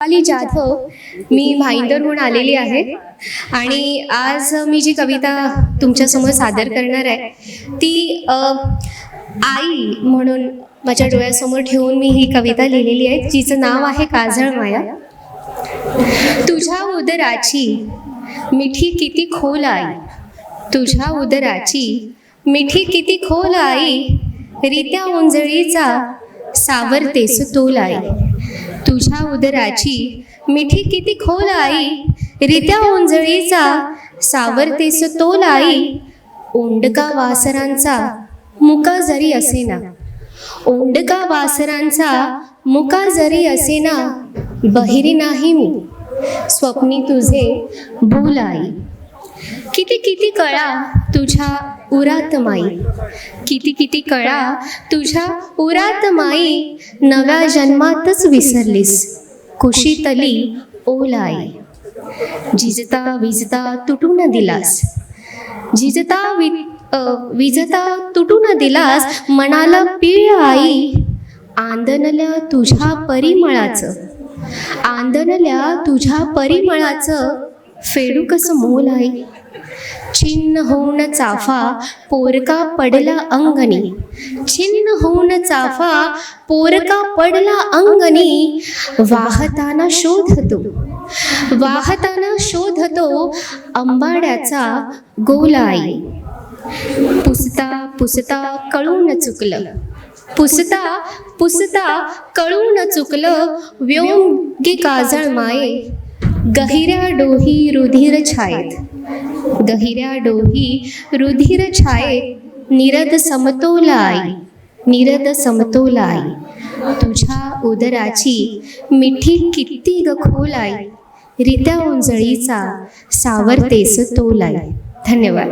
अली जाधव मी भाईंदरहून आलेली आहे. आणि आज मी जी कविता तुमच्यासमोर सादर करणार आहे ती आई म्हणून माझ्या डोळ्यासमोर ठेवून मी ही कविता लिहिलेली आहे. जिचं नाव आहे काजळ माया. तुझ्या उदराची मिठी किती खोल आई. तुझ्या उदराची मिठी किती खोल आई. रित्या उंजळीचा सावरतेस तोल आई. तुझ्या उदराची मिठी किती खोल आई. रित्या ओंजळीचा सावरतेस तोल आई. ओंडका वासरांचा मुका जरी असेना. ओंडका वासरांचा मुका जरी असेना बहिरी नाही मी. स्वप्नी तुझे भूल आई. किती किती कळा तुझ्या उरात माई? किती किती कळा तुझ्या उरात माई? नव्या जन्मातच विसरलीस. कुशीतली ओलाई. जिजता विजता तुटून दिलास. जिजता वि विजता तुटून दिलास. मनाला पीळ आई. आंदनल्या तुझ्या परिमळाचं. आंदनल्या तुझ्या परिमळाचं फेडू कसं मोल आहे? छिन्न होऊन चाफा पोरका पडला अंगणी. छिन्न होऊन चाफा पोरका पडला अंगणी. वाहताना शोधतो. वाहताना शोधतो अंबाड्याचा गोलाई. पुसता पुसता कळून चुकलं. पुसता पुसता कळून चुकलं. व्योमगी काजळ माये. गहिऱ्या डोही रुधिर छायेत. गहिऱ्या डोही रुधिर छायेत. निरद समतोल आई निरद समतोल आई तुझ्या उदराची मिठी किती ग आई रित्या उंजळीचा सावरतेस तोल आई धन्यवाद.